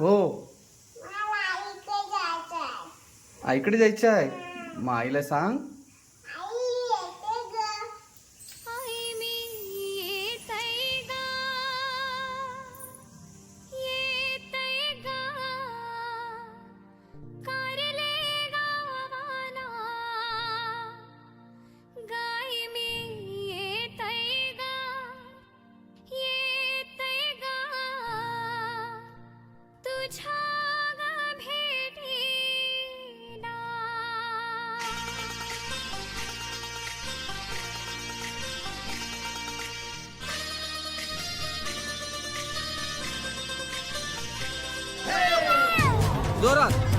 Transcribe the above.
हो. मला इकडे जायचं आहे आईकडे जायचं आहे मग आईला सांग. ドラ